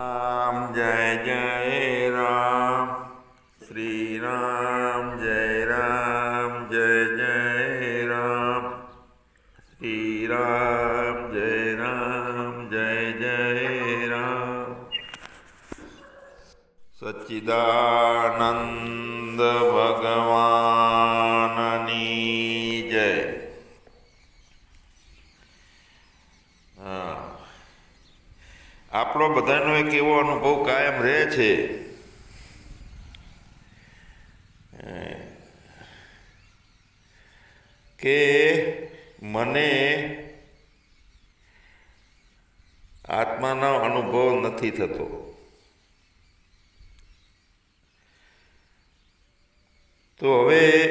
રામ જય જય રામ. શ્રી રામ જય રામ, જય જય રામ. શ્રી રામ જય રામ, જય જય રામ. સચ્ચિદાનંદ ભગવાનની જય હા આપણો બધાનો એક એવો અનુભવ કાયમ રહે છે. કે મને આત્માનો અનુભવ નથી થતો. તો હવે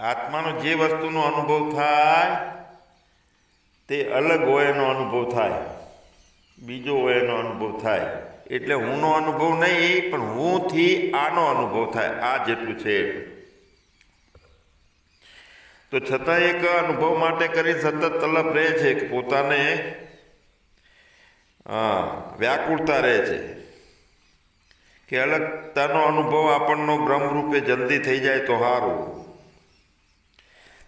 આત્માનો જે વસ્તુનો અનુભવ થાય, તે અલગ હોય એનો અનુભવ થાય. બીજો એનો અનુભવ થાય. એટલે હુંનો અનુભવ નહીં, પણ હુંથી આનો અનુભવ થાય. આ જેટલું છે. તો છતાં એક અનુભવ માટે કરી સતત તલબ રહે છે કે પોતાને વ્યાકુળતા રહે છે. કે અલગતાનો અનુભવ આપણનો બ્રહ્મરૂપે જલ્દી થઈ જાય તો સારું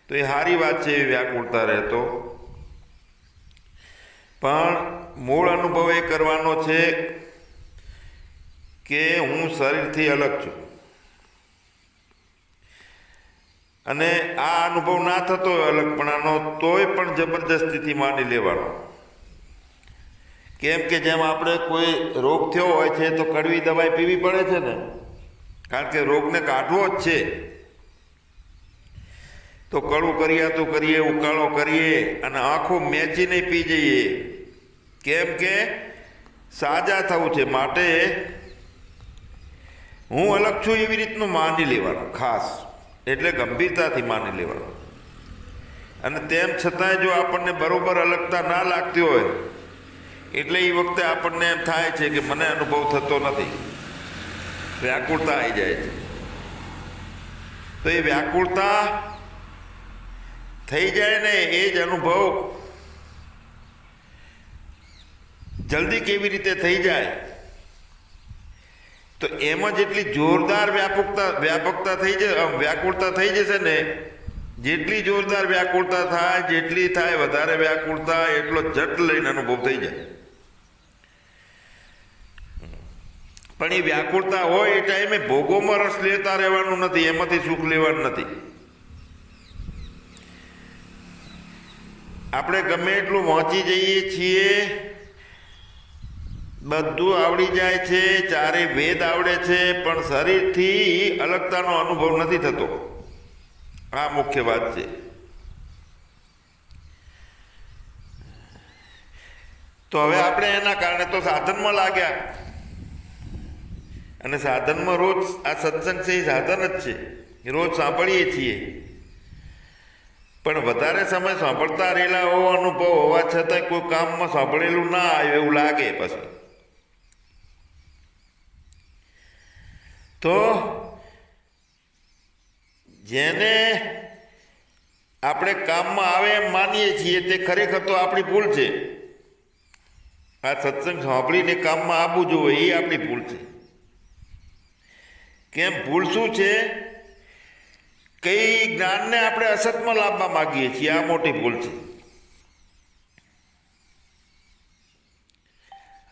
તો એ સારી વાત છે, એ વ્યાકુળતા રહેતો. પણ મૂળ અનુભવ એ કરવાનો છે કે હું શરીરથી અલગ છું. અને આ અનુભવ ના થતો હોય અલગપણાનો, તોય પણ જબરજસ્તીથી માની લેવાનો. કેમ કે જેમ આપણે કોઈ રોગ થયો હોય છે તો કડવી દવાઈ પીવી પડે છે ને. કારણ કે રોગને કાઢવો જ છે. તો કડવું કરીએ તો કરીએ, ઉકાળો કરીએ અને આખું મેચીને પી જઈએ. કેમ કે સાજા થવું છે માટે હું અલગ છું એવી રીતનું માની લેવાનું, ખાસ. એટલે ગંભીરતાથી માની લેવાનું. અને તેમ છતાંય જો આપણને બરોબર અલગતા ના લાગતી હોય, એટલે એ વખતે આપણને એમ થાય છે કે મને અનુભવ થતો નથી. વ્યાકુળતા આવી જાય છે. તો એ વ્યાકુળતા થઈ જાય ને એ જ અનુભવ જલ્દી કેવી રીતે થઈ જાય? તો એમાં જેટલી જોરદાર વ્યાપકતા વ્યાપકતા થઈ જશે વ્યાકુળતા થઈ જશે ને, જેટલી જોરદાર વ્યાકુળતા થાય, જેટલી થાય, વધારે વ્યાકુળતા, એટલો જટ લઈને અનુભવ થઈ જાય. પણ એ વ્યાકુળતા હોય એ ટાઈમે ભોગોમાં રસ લેતા રહેવાનું નથી, એમાંથી સુખ લેવાનું નથી. આપણે ગમે એટલું વાંચી જઈએ છીએ બધું આવડી જાય છે, ચારે વેદ આવડે છે, પણ શરીરથી અલગતાનો અનુભવ નથી થતો. આ મુખ્ય વાત છે. તો હવે આપણે એના કારણે તો સાધનમાં લાગ્યા. અને સાધનમાં રોજ આ સત્સંગ છે એ સાધન જ છે. રોજ સાંભળીએ છીએ. પણ વધારે સમય સાંભળતા રહેલા હોવા અનુભવ હોવા છતાં કોઈ કામમાં સાંભળેલું ના આવે એવું લાગે પછી. તો જેને આપણે કામમાં આવે એમ માનીએ છીએ, તે ખરેખર તો આપણી ભૂલ છે. આ સત્સંગ સાંભળીને કામમાં આવવું જોઈએ એ આપણી ભૂલ છે. કેમ? ભૂલ શું છે? કઈ જ્ઞાનને આપણે અસતમાં લાવવા માગીએ છીએ, આ મોટી ભૂલ છે.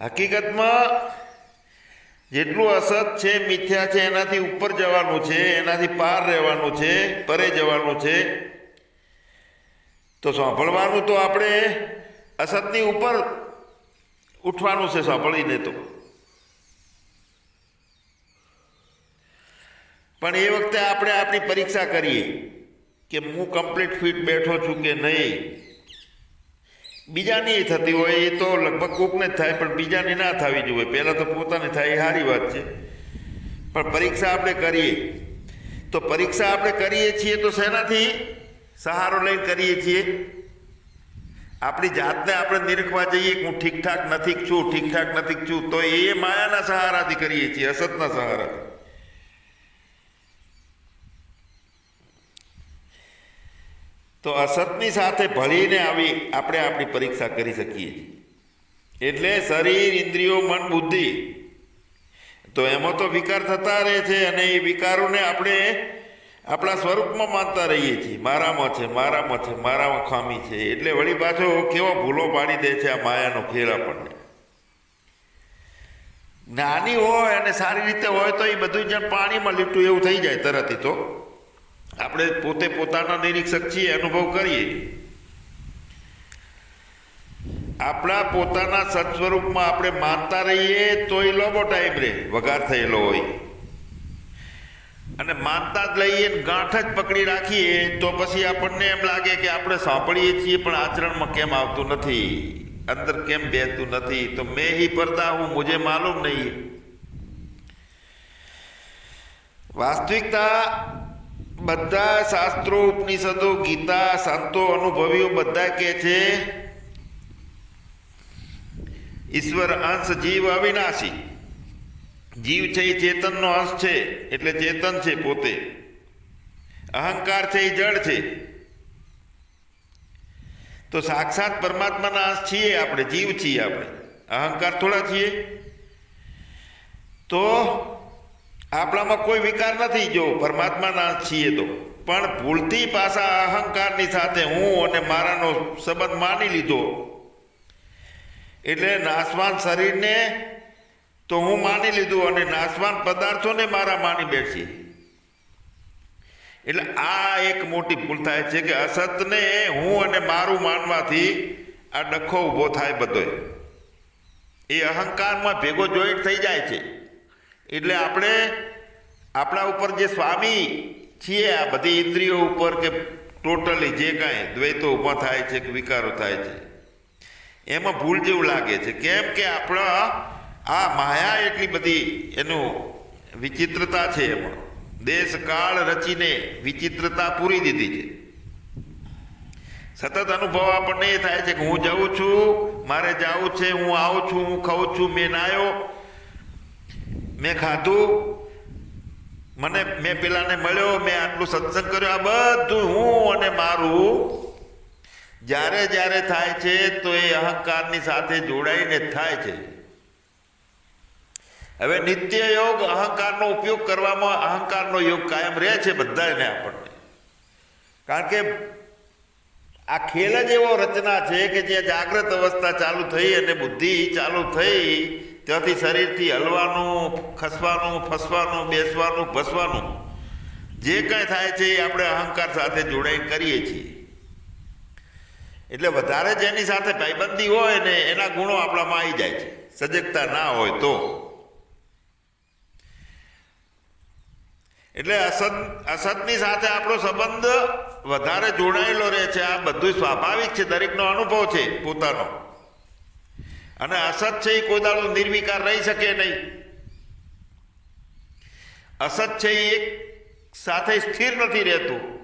હકીકતમાં જેટલું અસત છે, મિથ્યા છે, એનાથી ઉપર જવાનું છે, એનાથી પાર રહેવાનું છે, પરે જવાનું છે. તો સાંભળવાનું તો આપણે અસતની ઉપર ઉઠવાનું છે સાંભળીને તો. પણ એ વખતે આપણે આપણી પરીક્ષા કરીએ કે હું કમ્પ્લીટ ફિટ બેઠો છું કે નહીં? બીજાની થતી હોય એ તો લગભગ કોકને જ થાય, પણ બીજાની ના થવી જોઈએ. પહેલાં તો પોતાની થાય, એ સારી વાત છે. પણ પરીક્ષા આપણે કરીએ. તો પરીક્ષા આપણે કરીએ છીએ તો શેનાથી? સહારો લઈને કરીએ છીએ. આપણી જાતને આપણે નિરખવા જઈએ હું ઠીકઠાક નથી છું, ઠીકઠાક નથી છું, તો એ માયાના સહારાથી કરીએ છીએ, અસતના સહારાથી. તો અસતની સાથે ભળીને આવી આપણે આપણી પરીક્ષા કરી શકીએ છીએ. એટલે શરીર, ઇન્દ્રિયો, મન, બુદ્ધિ. તો એમાં તો વિકાર થતા રહે છે અને એ વિકારોને આપણે આપણા સ્વરૂપમાં માનતા રહીએ છીએ. મારામાં છે મારામાં છે, મારામાં ખામી છે. એટલે વળી પાછો કેવો ભૂલો પાડી દે છે આ માયાનો ખેલ આપણને. નાની હોય અને સારી રીતે હોય તો એ બધું જ પાણીમાં લીટું એવું થઈ જાય તરત તો. આપણે પોતે પોતાના નિરીક્ષક છીએ, અનુભવ કરીએ. આપણા પોતાના સત્સ્વરૂપમાં આપણે માનતા રહીએ તો એ લોબો ટાઈમ રહે વઘાર થયેલો હોય. અને માનતા જ લઈએ ગાંઠ જ પકડી રાખીએ તો પછી આપણને એમ લાગે કે આપણે સાંભળીએ છીએ, પણ આચરણમાં કેમ આવતું નથી? અંદર કેમ બેસતું નથી? તો મેં હી પરતા હું, મુજે માલુમ નહીં. વાસ્તવિકતા બધા શાસ્ત્રો, ઉપનિષદો, ગીતા, સંતો, અનુભવીઓ બધા કહે છે, ઈશ્વર અંશ જીવ અવિનાશી. જીવ છે એ ચેતનનો અંશ છે, એટલે ચેતન છે પોતે. અહંકાર છે એ જળ છે. તો સાક્ષાત પરમાત્માના અંશ છીએ આપણે, જીવ છીએ આપણે. અહંકાર થોડા છીએ. તો આપણામાં કોઈ વિકાર નથી. જો પરમાત્માના છીએ તો. પણ ભૂલથી પાછા અહંકારની સાથે હું અને મારાનો સંબંધ માની લીધો. એટલે નાશવાન શરીરને તો હું માની લીધું અને નાશવાન પદાર્થોને મારા માની બેસી એટલે આ એક મોટી ભૂલ થાય છે કે અસતને હું અને મારું માનવાથી આ ડખો ઊભો થાય બધો એ અહંકારમાં ભેગો જોઈન્ટ થઈ જાય છે. એટલે આપણે આપણા ઉપર જે સ્વામી છીએ, આ બધી ઇન્દ્રિયો ઉપર કે ટોટલી જે કાંઈ દ્વૈતો ઊભા થાય છે કે વિકારો થાય છે, એમાં ભૂલ જેવું લાગે છે. કેમ કે આપણા આ માયા એટલી બધી એનું વિચિત્રતા છે એમાં. દેશ કાળ રચીને વિચિત્રતા પૂરી દીધી છે. સતત અનુભવ આપણને એ થાય છે કે હું જાઉં છું, મારે જાવું છે, હું આવું છું, હું ખાઉં છું, મેં નાયો મેં ખાધું. મને, મેં પેલાને મળ્યો, મેં આટલું સત્સંગ કર્યો. આ બધું હું અને મારું. જ્યારે જ્યારે થાય છે, તો એ અહંકારની સાથે જોડાઈને થાય છે. હવે નિત્ય યોગ અહંકારનો ઉપયોગ કરવામાં અહંકારનો યોગ કાયમ રહે છે બધાને આપણને. કારણ કે આ ખેલ જ એવો રચના છે કે જે જાગ્રત અવસ્થા ચાલુ થઈ અને બુદ્ધિ ચાલુ થઈ ત્યાંથી શરીરથી હલવાનું, ખસવાનું, ફસવાનું, બેસવાનું, ભસવાનું, જે કાંઈ થાય છે એ આપણે અહંકાર સાથે જોડાઈ કરીએ છીએ. એટલે વધારે જેની સાથે ભાઈબંધી હોય ને એના ગુણો આપણામાં આવી જાય છે. સજગતા ના હોય તો. એટલે અસત, અસતની સાથે આપણો સંબંધ વધારે જોડાયેલો રહે છે. આ બધું સ્વાભાવિક છે. દરેકનો અનુભવ છે પોતાનો. અને અસત છે એ કોઈ દાડો નિર્વિકાર રહી શકે નહીં. અસત છે એ એક સાથે સ્થિર નથી રહેતું.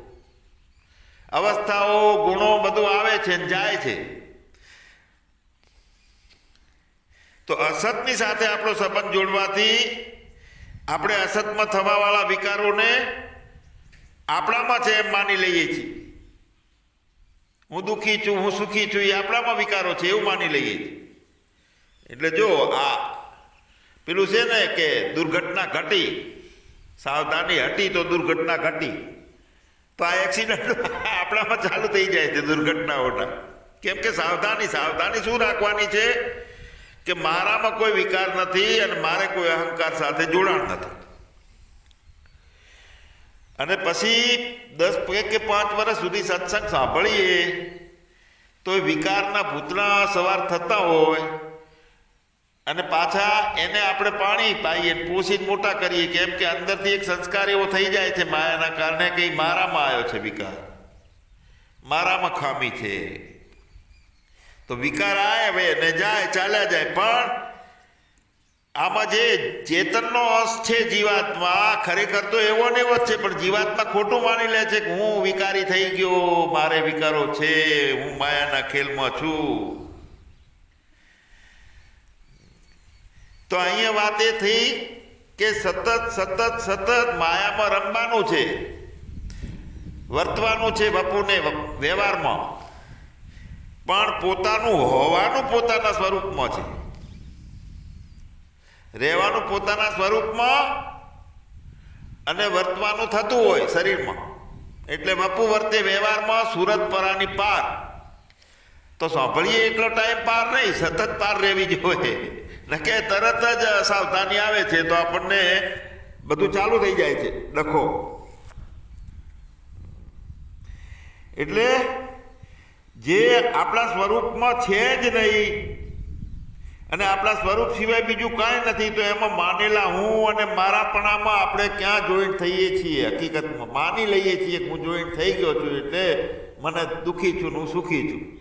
અવસ્થાઓ, ગુણો બધું આવે છે ને જાય છે. તો અસતની સાથે આપણો સંબંધ જોડવાથી આપણે અસતમાં થવાવાળા વિકારોને આપણામાં છે એમ માની લઈએ છીએ. હું દુઃખી છું, હું સુખી છું, એ આપણામાં વિકારો છે, એવું માની લઈએ છીએ. એટલે જો આ પેલું છે ને કે દુર્ઘટના ઘટી, સાવધાની હટી તો દુર્ઘટના ઘટી. તો આ એક્સિડન્ટ આપણામાં ચાલુ થઈ જાય છે દુર્ઘટનાઓના. કેમ કે સાવધાની સાવધાની શું રાખવાની છે? કે મારામાં કોઈ વિકાર નથી અને મારે કોઈ અહંકાર સાથે જોડાણ નથી. અને પછી દસ કે પાંચ વર્ષ સુધી સત્સંગ સાંભળીએ, તો એ વિકારના ભૂતના સવાર થતા હોય અને પાછા એને આપણે પાણી પાઈએ પોષીને મોટા કરીએ કેમ કે અંદરથી એક સંસ્કાર એવો થઈ જાય છે માયાના કારણે કે મારામાં આવ્યો છે વિકાર. મારામાં ખામી છે. તો વિકાર આવે હવે ને જાય, ચાલ્યા જાય. પણ આમાં જે ચેતનનો અંશ છે જીવાત્મા ખરેખર તો એવો ને એવો જ છે, પણ જીવાત્મા ખોટું માની લે છે કે હું વિકારી થઈ ગયો, મારે વિકારો છે, હું માયાના ખેલમાં છું. તો અહીંયા વાત એ થઈ કે સતત સતત સતત માયામાં રમવાનું છે. વર્તવાનું છે બપુને વ્યવહારમાં. પણ પોતાનું હોવાનું પોતાના સ્વરૂપમાં છે. રહેવાનું પોતાના સ્વરૂપમાં અને વર્તવાનું થતું હોય શરીરમાં. એટલે બપુ વર્તે વ્યવહારમાં સુરત પરાની પાર. તો સાંભળીએ એટલો ટાઈમ પાર નહીં, સતત પાર રહેવી જોઈએ. નકે તરત જ સાવધાની આવે છે તો આપણને બધું ચાલુ થઈ જાય છે. ડખો એટલે જે આપણા સ્વરૂપમાં છે જ નહીં અને આપણા સ્વરૂપ સિવાય બીજું કાંઈ નથી, તો એમાં માનેલા હું અને મારાપણામાં આપણે ક્યાં જોઈન્ટ થઈએ છીએ? હકીકતમાં માની લઈએ છીએ કે હું જોઈન્ટ થઈ ગયો છું એટલે મને દુઃખી છું હું સુખી છું.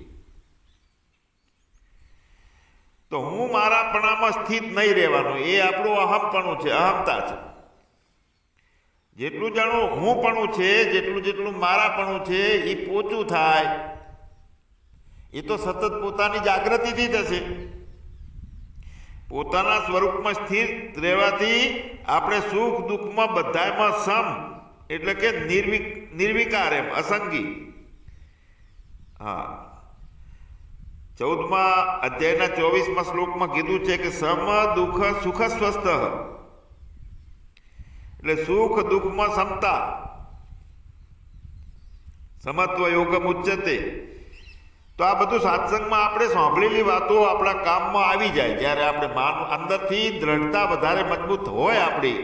તો હું મારાપણામાં સ્થિત નહીં રહેવાનું, એ આપણું અહમપણું છે અહમતા છે. જેટલું જાણું હુંપણું છે, જેટલું જેટલું મારાપણું છે એ પોચું થાય. એ તો સતત પોતાની જાગૃતિથી થશે. પોતાના સ્વરૂપમાં સ્થિર રહેવાથી આપણે સુખ દુઃખમાં બધામાં સમ, એટલે કે નિર્વિક, નિર્વિકાર એમ, અસંગી. હા. ચૌદમા અધ્યાયના ચોવીસમાં શ્લોકમાં કીધું છે કે સમ દુઃખ સુખ સ્વસ્થ. એટલે સુખ દુઃખમાં સમતા. સમત્વ યોગમ ઉચ્ચતે તો આ બધું સાતસંગમાં આપણે સાંભળેલી વાતો આપણા કામમાં આવી જાય. જ્યારે આપણે માન અંદરથી દ્રઢતા વધારે મજબૂત હોય આપણી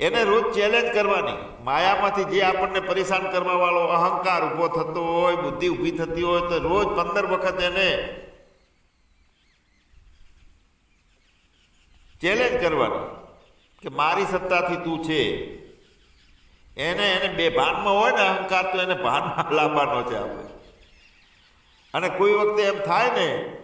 એને રોજ ચેલેન્જ કરવાની. માયામાંથી જે આપણને પરેશાન કરવાવાળો અહંકાર ઊભો થતો હોય, બુદ્ધિ ઊભી થતી હોય, તો રોજ પંદર વખત એને ચેલેન્જ કરવાની કે મારી સત્તાથી તું છે. એને એને બે ભાનમાં હોય ને અહંકાર, તો એને ભાનમાં લાવવાનો છે આપણે. અને કોઈ વખતે એમ થાય ને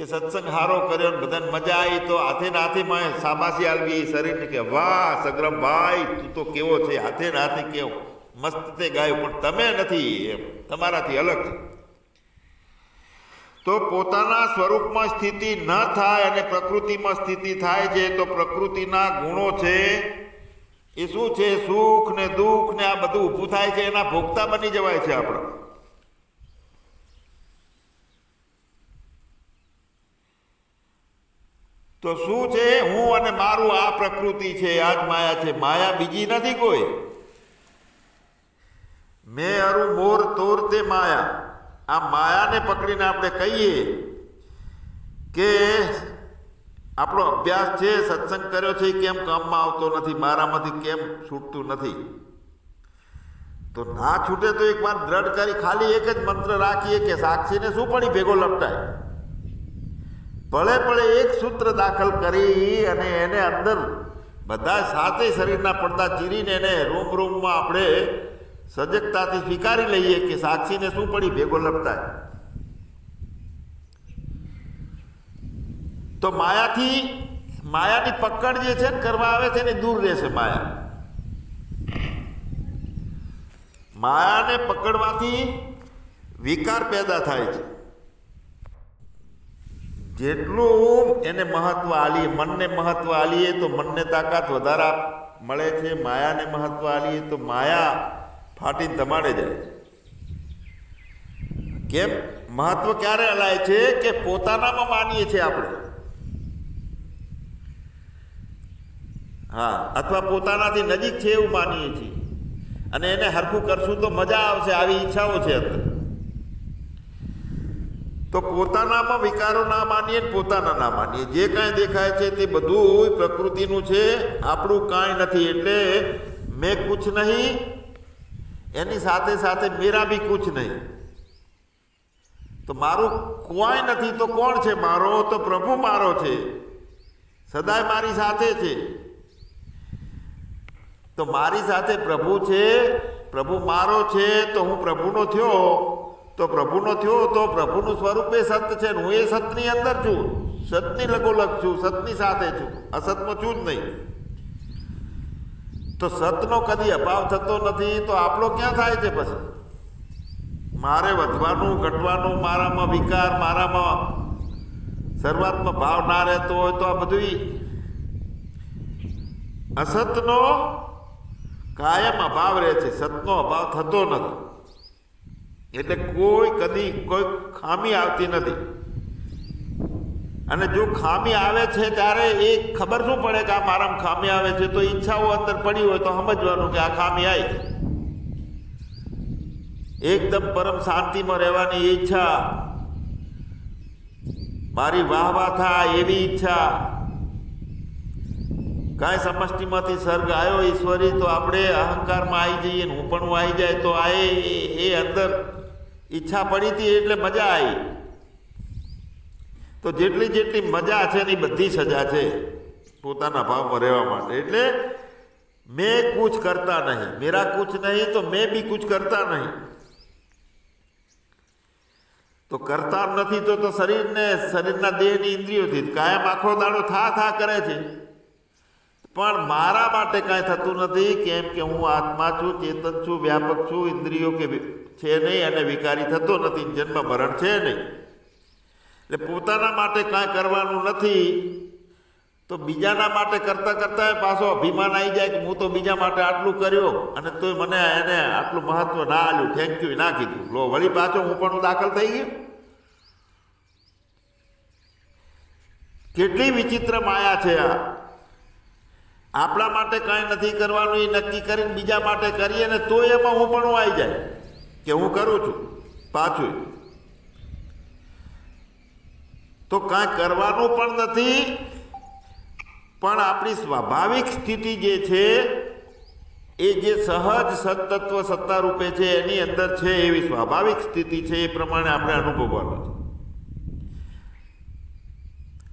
કે સત્સંગ હારો કર્યો ને બધાને મજા આવી, તો હાથે ને હાથે માં સાબાસી આલવી શરીરને કે, વાહ, સગ્રમ ભાઈ, તું તો કેવો છે, હાથે ને હાથે કેવો? મસ્ત તે ગાયો, પણ તમે નથી એમ, તમારાથી અલગ છે. તો પોતાના સ્વરૂપમાં સ્થિતિ ન થાય અને પ્રકૃતિમાં સ્થિતિ થાય છે, તો પ્રકૃતિના ગુણો છે એ શું છે? સુખ ને દુઃખ ને આ બધું ઊભું થાય છે, એના ભોગતા બની જવાય છે આપણા. તો શું છે? હું અને મારું આ પ્રકૃતિ છે, આ જ માયા છે. માયા બીજી નથી કોઈ. મેં અરુ મોર તોર તે માયા. આ માયાને પકડીને આપણે કહીએ કે આપણો અભ્યાસ છે, સત્સંગ કર્યો છે, કેમ કામમાં આવતો નથી, મારામાંથી કેમ છૂટતું નથી? તો ના છૂટે તો એક વાર દ્રઢ કરી, ખાલી એક જ મંત્ર રાખીએ કે સાક્ષીને શું પડી? ભેગો લપટાય. ભલે ભલે એક સૂત્ર દાખલ કરી અને એને અંદર બધા સાથે શરીરના પડદા ચીરીને એને રૂમ રૂમમાં આપણે સજગતાથી સ્વીકારી લઈએ કે સાક્ષીને શું પડી? ભેગો લપટાય. તો માયાથી, માયાની પકડ જે છે ને કરવા આવે છે ને દૂર રહેશે માયા. માયાને પકડવાથી વિકાર પેદા થાય છે. જેટલું એને મહત્વ આલીએ, મનને મહત્વ આલીએ તો મનને તાકાત વધારા મળે છે, માયાને મહત્વ આલીએ તો માયા ફાટીને ધમાડે જાય કેમ? મહત્વ ક્યારે હલાય છે કે પોતાનામાં માનીએ છીએ આપણે? હા, અથવા પોતાનાથી નજીક છે એવું માનીએ છીએ. અને એને હરખું કરશું તો મજા આવશે, આવી ઈચ્છાઓ છે અંદર. તો પોતાનામાં વિકારો ના માનીએ પોતાના ના માનીએ. જે કાંઈ દેખાય છે તે બધું પ્રકૃતિનું છે, આપણું કાંઈ નથી. એટલે મેં કુછ નહીં, એની સાથે સાથે મેરા બી કુછ નહીં. તો મારું કોઈ નથી તો કોણ છે મારો? તો પ્રભુ મારો છે. સદાય મારી સાથે છે. તો મારી સાથે પ્રભુ છે, પ્રભુ મારો છે, તો હું પ્રભુનો થયો. તો પ્રભુનો થયો તો પ્રભુનું સ્વરૂપ એ સત છે હું એ સતની અંદર છું. સતની લગોલગ છું, સતની સાથે છું. અસતમાં છું જ નહીં. તો સતનો કદી અભાવ થતો નથી, તો આપણો ક્યાં થાય છે પછી? મારે વધવાનું, ઘટવાનું, મારામાં વિકાર, મારામાં શરૂઆતમાં ભાવ ના રહેતો હોય તો આ બધું અસતનો કાયમ અભાવ રહે છે. સતનો અભાવ થતો નથી. એટલે કોઈ કદી કોઈ ખામી આવતી નથી. અને જો ખામી આવે છે ત્યારે એ ખબર શું પડે કે આ મારામાં ખામી આવે છે? તો ઈચ્છાઓ અંદર પડી હોય તો સમજવાનું કે આ ખામી આવી એકદમ પરમ શાંતિમાં રહેવાની ઈચ્છા. મારી વાહ વાહ થાય એવી ઈચ્છા. કાંઈ સમષ્ટિમાંથી સર્ગ આવ્યો ઈશ્વરી, તો આપણે અહંકારમાં આવી જઈએ હું પણ આવી જાય તો આ એ અંદર ઈચ્છા પડી હતી એટલે મજા આવી. તો જેટલી જેટલી મજા છે એની બધી સજા છે પોતાના ભાવમાં રહેવા માટે. એટલે મેં કુછ કરતા નહીં. મેરા કુછ નહીં તો મેં બી કુછ કરતા નહીં. તો કરતા નથી તો શરીરને, શરીરના દેહની ઇન્દ્રિયોથી કાયમ આખો દાડો થા થા કરે છે. પણ મારા માટે કાંઈ થતું નથી કેમ કે હું આત્મા છું, ચેતન છું, વ્યાપક છું, ઇન્દ્રિયો કે છે નહીં અને વિકારી થતો નથી, જન્મ મરણ છે નહીં. એટલે પોતાના માટે કાંઈ કરવાનું નથી, તો બીજાના માટે કરતાં કરતાં પાછો અભિમાન આવી જાય કે હું તો બીજા માટે આટલું કર્યો અને તોય મને એને આટલું મહત્વ ના આલ્યું થેન્ક યુ ના કીધું. લો, વળી પાછો હું પણ દાખલ થઈ ગયો. કેટલી વિચિત્ર માયા છે આ. આપણા માટે કાંઈ નથી કરવાનું, એ નક્કી કરીને બીજા માટે કરીએ ને તો એમાં હું પણ આવી જાય. કે હું કરું છું, પાછું. તો કાંઈ કરવાનું પણ નથી, પણ આપણી સ્વાભાવિક સ્થિતિ જે છે, એ જે સહજ સતત્વ સત્તા રૂપે છે, એની અંદર છે એવી સ્વાભાવિક સ્થિતિ છે, એ પ્રમાણે આપણે અનુભવવાનું છે.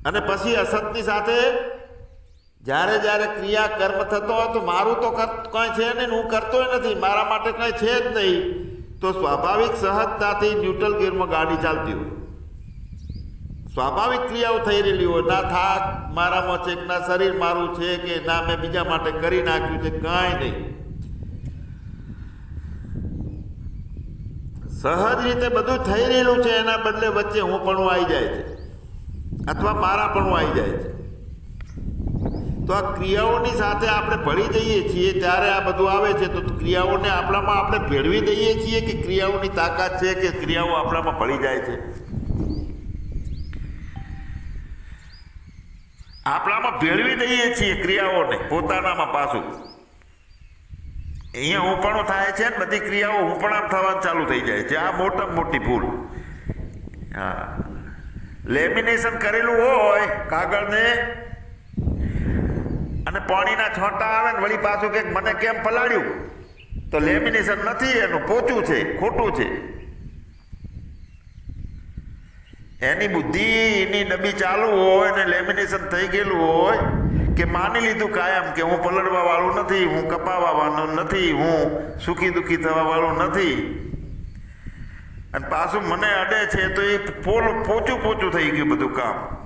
અને પછી અસતની સાથે જ્યારે જ્યારે ક્રિયા કર્મ થતો હોય તો મારું તો કંઈ છે નહીં હું કરતોય નથી, મારા માટે કાંઈ છે જ નહીં. તો સ્વાભાવિક સહજતાથી ન્યુટ્રલ ગિયરમાં ગાડી ચાલતી હોય. સ્વાભાવિક ક્રિયાઓ થઈ રહેલી હોય. ના થાક, મારામાં છે ના શરીર મારું છે કે ના, મેં બીજા માટે કરી નાખ્યું છે, કાંઈ નહીં. સહજ રીતે બધું થઈ રહેલું છે, એના બદલે વચ્ચે હું પણ આવી જાય છે. અથવા મારા પણ આવી જાય છે. તો આ ક્રિયાઓની સાથે આપણે ભળી જઈએ છીએ, ત્યારે આ બધું આવે છે. તો ક્રિયાઓને આપણામાં આપણે ભેળવી દઈએ છીએ કે ક્રિયાઓની તાકાત છે કે ક્રિયાઓ આપણામાં ભળી જાય છે? આપણામાં ભેળવી દઈએ છીએ ક્રિયાઓને પોતાનામાં પાછું. અહીંયા હુંપણો થાય છે ને, બધી ક્રિયાઓ હુંપણામ થવાનું ચાલુ થઈ જાય છે. આ મોટા મોટી ભૂલ. હા. લેમિનેશન કરેલું હોય કાગળને અને પાણીના છોટા આવે ને વળી પાછું કે મને કેમ પલાળ્યું? તો લેમિનેશન નથી, એનું પોચું છે, ખોટું છે. એની બુદ્ધિ એની ડબ્બી ચાલુ હોય ને લેમિનેશન થઈ ગયેલું હોય કે માની લીધું કાયમ કે હું પલળવા વાળું નથી, હું કપાવા વાળું નથી, હું સુખી દુઃખી થવા વાળું નથી. અને પાછું મને અડે છે તો એ પોલ પોચું પોચું થઈ ગયું બધું કામ.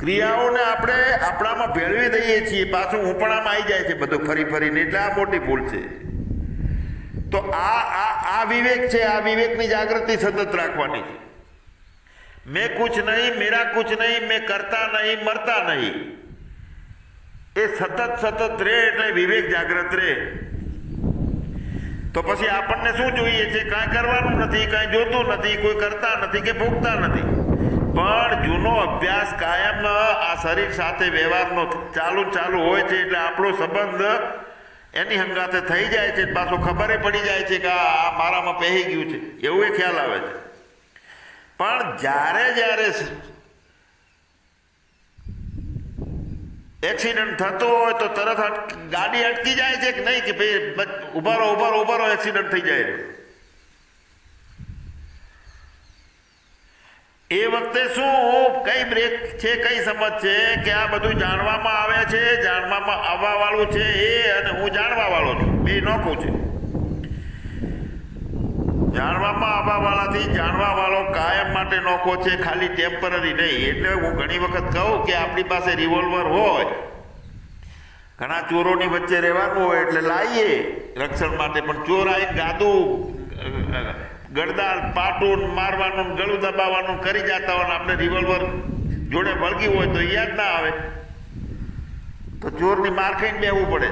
ક્રિયાઓને આપણે આપણામાં ભેળવી દઈએ છીએ, પાછું ઉપણામાં આવી જાય છે બધું ફરી ફરીને, એટલે આ મોટી ભૂલ છે. તો આ આ આ વિવેક છે, આ વિવેકની જાગૃતિ સતત રાખવાની છે. મેં કુછ નહીં, મેરા કુછ નહીં, મેં કરતા નહીં, મરતા નહીં. એ સતત સતત રહે એટલે વિવેક જાગૃત રહે. તો પછી આપણને શું જોઈએ છે? કાંઈ કરવાનું નથી, કાંઈ જોતું નથી, કોઈ કરતા નથી કે ભોગતા નથી. પણ જૂનો અભ્યાસ કાયમ આ શરીર સાથે વ્યવહારનો ચાલુ ચાલુ હોય છે એટલે આપણો સંબંધ એની હંગાતે થઈ જાય છે. પાછો ખબર પડી જાય છે કે આ મારામાં પહેરી ગયું છે. એવું એ ખ્યાલ આવે છે. પણ જ્યારે જ્યારે એક્સિડન્ટ થતો હોય તો તરત ગાડી અટકી જાય છે કે નહીં? કે ભાઈ ઊભા ઉભારો ઉભારો રહો એક્સિડન્ટ થઈ જાય એ વખતે શું, કઈ બ્રેક છે, કઈ સમજ છે કે આ બધું જાણવામાં આવે છે, જાણવામાં આવવા વાળું છે એ અને હું જાણવા વાળો છું, બે નોખું છે. જાણવામાં આવવા વાળાથી જાણવા વાળો કાયમ માટે નોખો છે, ખાલી ટેમ્પરરી નહીં. એટલે હું ઘણી વખત કહું કે આપણી પાસે રિવોલ્વર હોય, ઘણા ચોરોની વચ્ચે રહેવાનું હોય એટલે લાવીએ રક્ષણ માટે પણ ચોર આવીને ગાદું ગળદાર પાટું મારવાનું, ગળું દબાવવાનું કરી જતા હોય આપણે રિવોલ્વર જોડે વળગી હોય તો યાદ ના આવે. તો ચોરની માર ખાઈને બેવું પડે.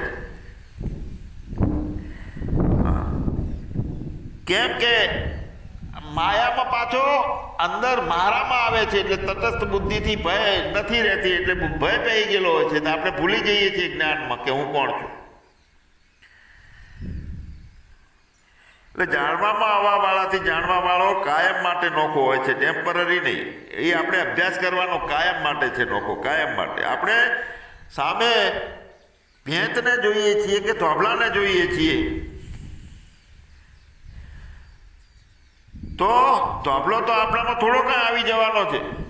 કેમ કે માયામાં પાછો અંદર મારામાં આવે છે એટલે તટસ્થ બુદ્ધિથી ભય નથી રહેતી, એટલે ભય પહી ગયેલો હોય છે. આપણે ભૂલી જઈએ છીએ જ્ઞાનમાં કે હું કોણ છું. એટલે જાણવામાં આવવા વાળાથી જાણવા વાળો કાયમ માટે નોખો હોય છે ટેમ્પરરી નહીં. એ આપણે અભ્યાસ કરવાનો કાયમ માટે છે નોખો, કાયમ માટે. આપણે સામે ભેંતને જોઈએ છીએ કે થોભલાને જોઈએ છીએ? તો, થોભલો તો આપણામાં થોડો કાંઈ આવી જવાનો છે.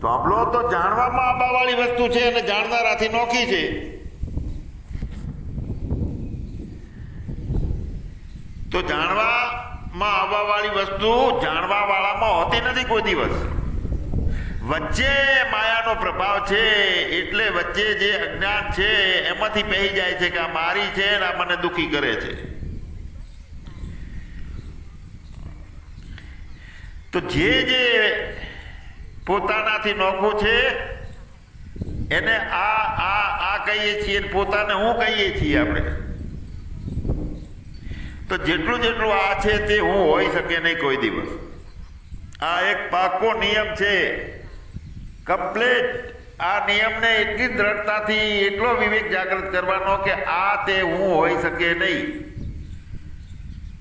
થોભલો તો જાણવામાં આવવાવાળી વસ્તુ છે અને જાણનારાથી નોખી છે. તો જાણવામાં આવવાવાળી વસ્તુ જાણવાવાળામાં હોતી નથી કોઈ દિવસ. વચ્ચે માયાનો પ્રભાવ છે, એટલે વચ્ચે જે અજ્ઞાન છે, એમાંથી પહેરી જાય છે કે આ મારી છે ને આ મને દુખી કરે છે. તો જે જે પોતાનાથી નોખું છે? એને આ આ આ કહીએ છીએ પોતાને હું કહીએ છીએ આપણે? તો જેટલું જેટલું આ છે તે હું હોઈ શકે નહીં કોઈ દિવસ. આ એક પાકો નિયમ છે. કમ્પ્લેટ આ નિયમને એટલી દ્રઢતાથી, એટલો વિવેક જાગૃત કરવાનો કે આ તે હું હોઈ શકે નહીં.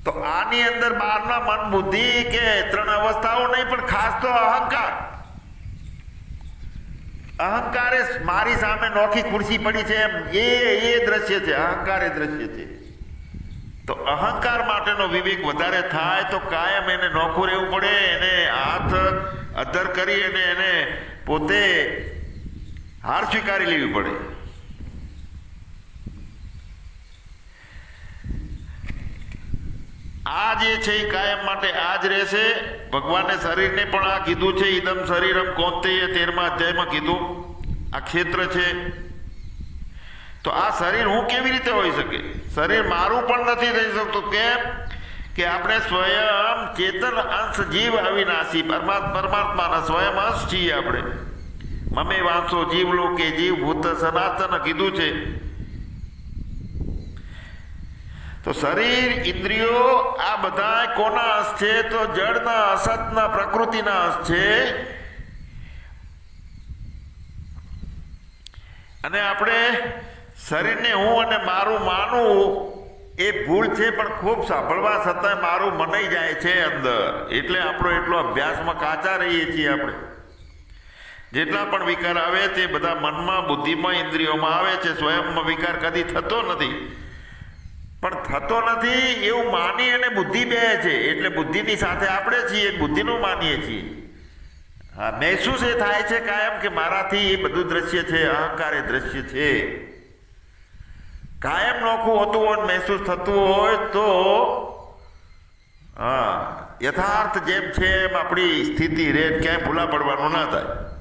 તો આની અંદર બહારના મન બુદ્ધિ કે ત્રણ અવસ્થાઓ નહીં, પણ ખાસ તો અહંકાર. અહંકાર મારી સામે નોખી ખુરશી પડી છે એમ. એ એ દ્રશ્ય છે, અહંકાર એ દ્રશ્ય છે. તો અહંકાર માટેનો વિવેક વધારે થાય તો કાયમ એને નોખું રહેવું પડે, એને હાથ અધર કરી અને એને પોતે હાર સ્વીકારી લેવી પડે. આ જે છે એ કાયમ માટે આ જ રહેશે. ભગવાને શરીરને પણ આ કીધું છે, ઈદમ શરીરમ કોંતેય તેરમા અધ્યાયમાં કીધું. આ ક્ષેત્ર છે. તો આ શરીર હું કેવી રીતે હોઈ શકે? શરીર મારું પણ નથી થઈ શકતું. કેમ? કે આપણે સ્વયં ચેતન અંશ જીવ અવિનાશી પરમાત્મા પરમાત્માના સ્વયં અંશ છીએ આપણે. મમે વાંસો જીવ લોકે જીવ ભૂત સનાતન કીધું છે. તો શરીર, ઇન્દ્રિયો આ બધા કોના અંશ છે? તો જળના, અસતના, પ્રકૃતિના અંશ છે. અને આપણે શરીરને હું અને મારું માનવું એ ભૂલ છે પણ ખૂબ સાંભળવા છતાંય મારું મનાઈ જાય છે અંદર. એટલે આપણો એટલો અભ્યાસમાં કાચા રહીએ છીએ આપણે. જેટલા પણ વિકાર આવે તે બધા મનમાં, બુદ્ધિમાં, ઇન્દ્રિયોમાં આવે છે. સ્વયંમાં વિકાર કદી થતો નથી. પણ થતો નથી, એવું માની અને બુદ્ધિ બે છે. એટલે બુદ્ધિની સાથે આપણે છીએ, બુદ્ધિનું માનીએ છીએ. હા, મહેસૂસ એ થાય છે કાયમ કે મારાથી એ બધું દ્રશ્ય છે, અહંકાર એ દ્રશ્ય છે. કાયમ નોખું હોતું હોય, મહેસૂસ થતું હોય તો, હા, યથાર્થ જેમ છે એમ આપણી સ્થિતિ રે, ક્યાંય ભૂલા પડવાનું ના થાય.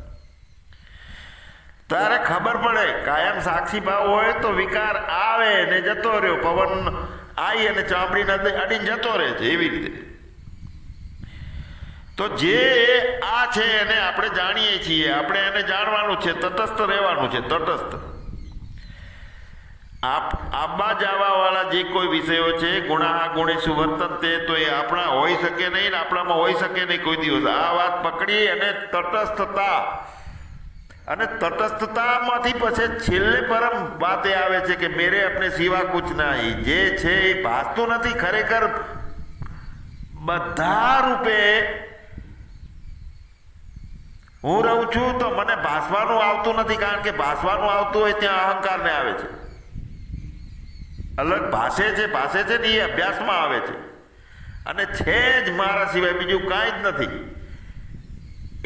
તારે ખબર પડે, કાયમ સાક્ષી ભાવ હોય તો વિકાર આવે ને જતો રહ્યો. પવન આવી અને ચામડીને અડીને જતો રહે છે એવી રીતે. તો જે આ છે એને આપણે જાણીએ છીએ. આપણે એને જાણવાનું છે, તટસ્થ રહેવાનું છે, તટસ્થ. આપ આબા જાવા વાળા જે કોઈ વિષયો છે ગુણા ગુણી, સુવર્તન તે તો એ આપણા હોઈ શકે નહીં આપણામાં હોઈ શકે નહીં કોઈ દિવસ. આ વાત પકડી અને તટસ્થતા અને તટસ્થતામાંથી પછી છેલ્લે પરમ વાત એ આવે છે કે મેરે અપને સિવા કુછ નહીં. જે છે એ ભાસતું નથી, ખરેખર બધા રૂપે હું રહું છું તો મને ભાસવાનું આવતું નથી, કારણ કે ભાસવાનું આવતું હોય ત્યાં અહંકારને આવે છે. અલગ ભાષે છે ભાષે છે ને એ અભ્યાસમાં આવે છે. અને છે જ મારા સિવાય બીજું કાંઈ જ નથી.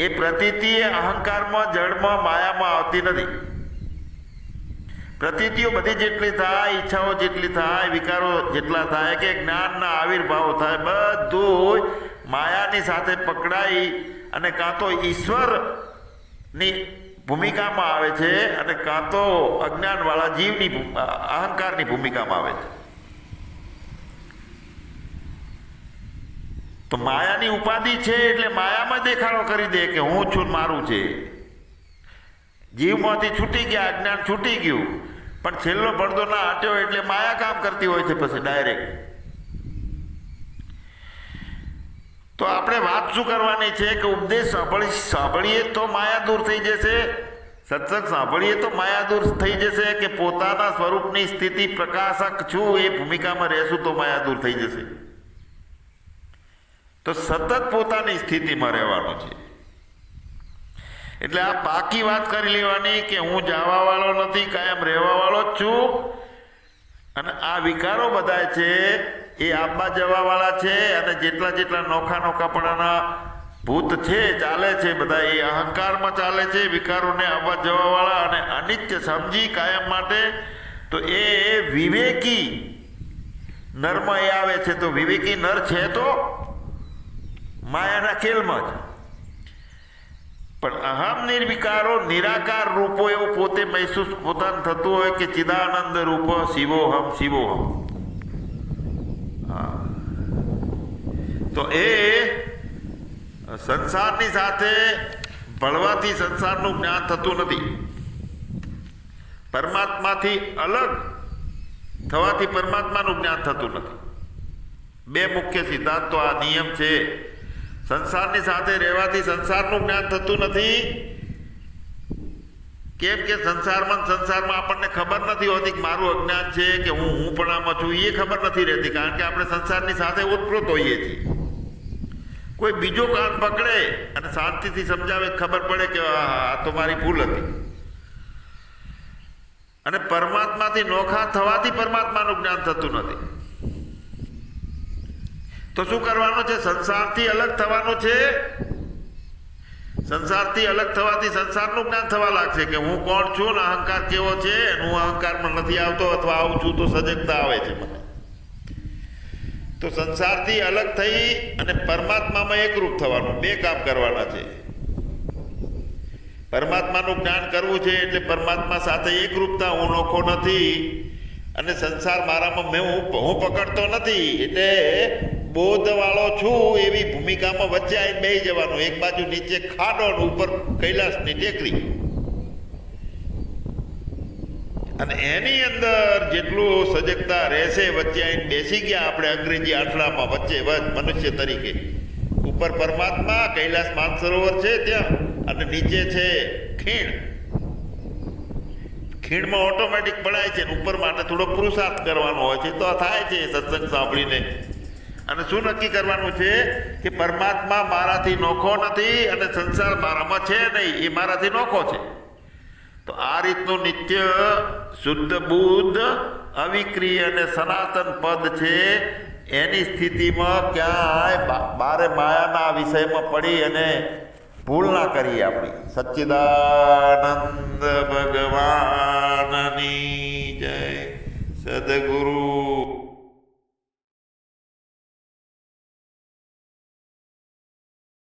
એ પ્રતીતિ એ અહંકારમાં જળમાં માયામાં આવતી નથી. પ્રતીતિઓ બધી જેટલી થાય, ઈચ્છાઓ જેટલી થાય, વિકારો જેટલા થાય કે જ્ઞાનના આવિર્ભાવો થાય બધું માયાની સાથે પકડાઈ અને કાં તો ઈશ્વરની ભૂમિકામાં આવે છે અને કાં તો અજ્ઞાનવાળા જીવની અહંકારની ભૂમિકામાં આવે છે. તો માયાની ઉપાધિ છે એટલે માયામાં દેખાડો કરી દે કે હું છું મારું છે. જીવમાંથી છૂટી ગયા, અજ્ઞાન છૂટી ગયું. પણ છેલ્લો પડદો ના હટ્યો એટલે માયા કામ કરતી હોય છે પછી ડાયરેક્ટ. તો આપણે વાત શું કરવાની છે કે ઉપદેશ સાંભળી, સાંભળીએ તો માયા દૂર થઈ જશે. સત્સંગ સાંભળીએ તો માયા દૂર થઈ જશે કે પોતાના સ્વરૂપની સ્થિતિ પ્રકાશક છું, એ ભૂમિકામાં રહેશું તો માયા દૂર થઈ જશે. તો સતત પોતાની સ્થિતિમાં રહેવાનું છે. એટલે આ પાકી વાત કરી લેવાની કે હું જવા વાળો નથી, કાયમ રહેવા વાળો જ છું. અને આ વિકારો બધા છે, એ આબા જવા વાળા છે અને જેટલા જેટલા નોખા નોખાપણાના ભૂત છે, ચાલે છે, બધા એ અહંકારમાં ચાલે છે, વિકારોને આવવા જવા વાળા અને અનિત્ય સમજી કાયમ માટે, તો એ વિવેકી નરમાં એ આવે છે, તો વિવેકી નર છે તો માયાના ખેલમાં જ. પણ અહમ નિર્વિકારો, નિરાકાર રૂપો એવો પોતે મહેસૂસ પોતાને થતું હોય કે ચિદાનંદ રૂપ શિવોહમ શિવોહમ. તો એ સંસારની સાથે, ભળવાથી સંસારનું જ્ઞાન થતું નથી. પરમાત્માથી અલગ થવાથી પરમાત્માનું જ્ઞાન થતું નથી. બે મુખ્ય સિદ્ધાંતો આ નિયમ છે. સંસારની સાથે રહેવાથી સંસારનું જ્ઞાન થતું નથી. કેમ કે સંસારમાં સંસારમાં આપણને ખબર નથી હોતી કે મારું અજ્ઞાન છે કે હું હું પણ આમાં છું એ ખબર નથી રહેતી, કારણ કે આપણે સંસારની સાથે ઓતપ્રોત હોઈએ છીએ. કોઈ બીજો કાન પકડે અને શાંતિથી સમજાવે, ખબર પડે કે આ તો મારી ભૂલ હતી. અને પરમાત્માથી નોખા થવાથી પરમાત્માનું જ્ઞાન થતું નથી. તો શું કરવાનું છે? સંસારથી અલગ થવાનું છે? સંસારથી અલગ થવાથી સંસારનું જ્ઞાન થવા લાગશે કે હું કોણ છું ને અહંકાર કેવો છે? હું અહંકારમાં નથી આવતો અથવા આવું છું તો સજગતા આવે છે મને. તો સંસારથી અલગ થઈ અને પરમાત્મામાં એકરૂપ થવાનું, બે કામ કરવાના છે. પરમાત્માનું જ્ઞાન કરવું છે એટલે પરમાત્મા સાથે એકરૂપતા હું નોખો નથી અને સંસાર મારામાં મેં હું હું પકડતો નથી. એટલે બોધવાળો છું એવી ભૂમિકામાં વચ્ચે આવીને બેસી જવાનું. એક બાજુ નીચે ખાડો અને ઉપર કૈલાસની ટેકરી. અને એની અંદર જેટલું સજગતા રહેશે વચ્ચે આવીને બેસી ગયા આપણે અંગ્રેજી આઠડામાં વચ્ચે વચ મનુષ્ય તરીકે. ઉપર પરમાત્મા, કૈલાસ માનસરોવર છે ત્યાં અને નીચે છે ખીણ. ખીણમાં ઓટોમેટિક પડાય છે ને ઉપર માટે થોડો પુરુષાર્થ કરવાનો હોય છે. તો થાય છે સત્સંગ સાંભળીને. અને શું નક્કી કરવાનું છે કે પરમાત્મા મારાથી નોખો નથી અને સંસાર મારામાં છે નહીં, એ મારાથી નોખો છે. તો આ રીતનું નિત્ય શુદ્ધ બુદ્ધ અવિક્રિય અને સનાતન પદ છે, એની સ્થિતિમાં ક્યાંય બારે માયાના વિષયમાં પડી અને ભૂલ ના કરીએ આપણી. સચ્ચિદાનંદ ભગવાનની જય. સદગુરુ